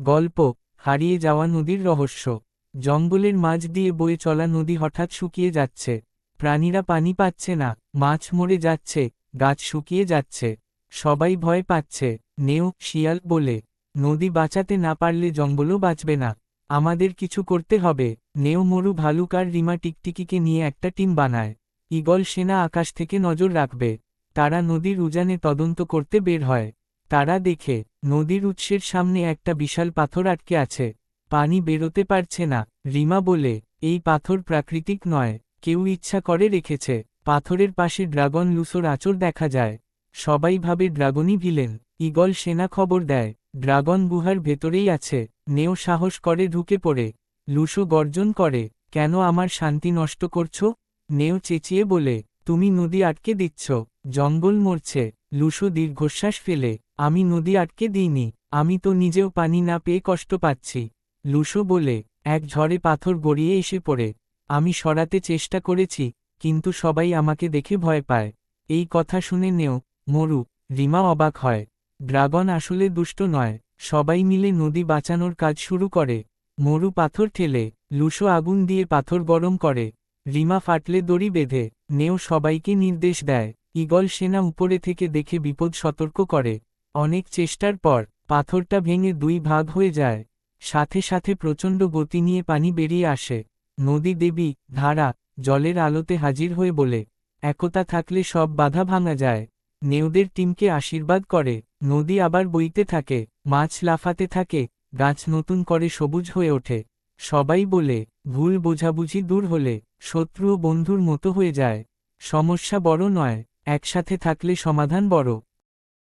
গল্প, হারিয়ে যাওয়া নদীর রহস্য। জঙ্গলের মাঝ দিয়ে বয়ে চলা নদী হঠাৎ শুকিয়ে যাচ্ছে। প্রাণীরা পানি পাচ্ছে না, মাছ মরে যাচ্ছে, গাছ শুকিয়ে যাচ্ছে। সবাই ভয় পাচ্ছে, নেও, শিয়াল বলে। নদী বাঁচাতে না পারলে জঙ্গলও বাঁচবে না। আমাদের কিছু করতে হবে। নেও, মরু ভালুক আর রিমা টিকটিকিকে নিয়ে একটা টিম বানায়। ঈগল সেনা আকাশ থেকে নজর রাখবে। তারা নদীর উজানে তদন্ত করতে বের হয়। তারা দেখে, নদীর উৎসের সামনে একটা বিশাল পাথর আটকে আছে, পানি বেরোতে পারছে না, রিমা বলে, এই পাথর প্রাকৃতিক নয়, কেউ ইচ্ছা করে রেখেছে, পাথরের পাশে ড্রাগন লুসোর আচর দেখা যায়, সবাই ভাবে ড্রাগনই ভিলেন, ঈগল সেনা খবর দেয়, ড্রাগন গুহার ভেতরেই আছে, নেও সাহস করে ঢুকে পড়ে, লুসো গর্জন করে, কেন আমার শান্তি নষ্ট করছ? নেও চেঁচিয়ে বলে, তুমি নদী আটকে দিচ্ছ, জঙ্গল মরছে, লুসো দীর্ঘশ্বাস ফেলে আমি নদী আটকে দিইনি, আমি তো নিজেও পানি না পেয়ে কষ্ট পাচ্ছি। লুসো বলে, এক ঝড়ে পাথর গড়িয়ে এসে পড়ে। আমি সরাতে চেষ্টা করেছি, কিন্তু সবাই আমাকে দেখে ভয় পায়। এই কথা শুনে নেও, মরু, রিমা অবাক হয়। ড্রাগন আসলে দুষ্ট নয়, সবাই মিলে নদী বাঁচানোর কাজ শুরু করে। মরু পাথর ঠেলে লুসো আগুন দিয়ে পাথর গরম করে। রিমা ফাটলে দড়ি বেঁধে, নেও সবাইকে নির্দেশ দেয়। ঈগল সেনা উপরে থেকে দেখে বিপদ সতর্ক করে। অনেক চেষ্টার পর পাথরটা ভেঙে দুই ভাগ হয়ে যায়। সাথে সাথে প্রচণ্ড গতি নিয়ে পানি বেরিয়ে আসে। নদী দেবী, ধারা, জলের আলোতে হাজির হয়ে বলে, একতা থাকলে সব বাধা ভাঙা যায়। নেউদের টিমকে আশীর্বাদ করে। নদী আবার বইতে থাকে, মাছ লাফাতে থাকে, গাছ নতুন করে সবুজ হয়ে ওঠে। সবাই বলে, ভুল বোঝাবুঝি দূর হলে শত্রু ও বন্ধুর মতো হয়ে যায়। সমস্যা বড় নয়, একসাথে থাকলে সমাধান বড়।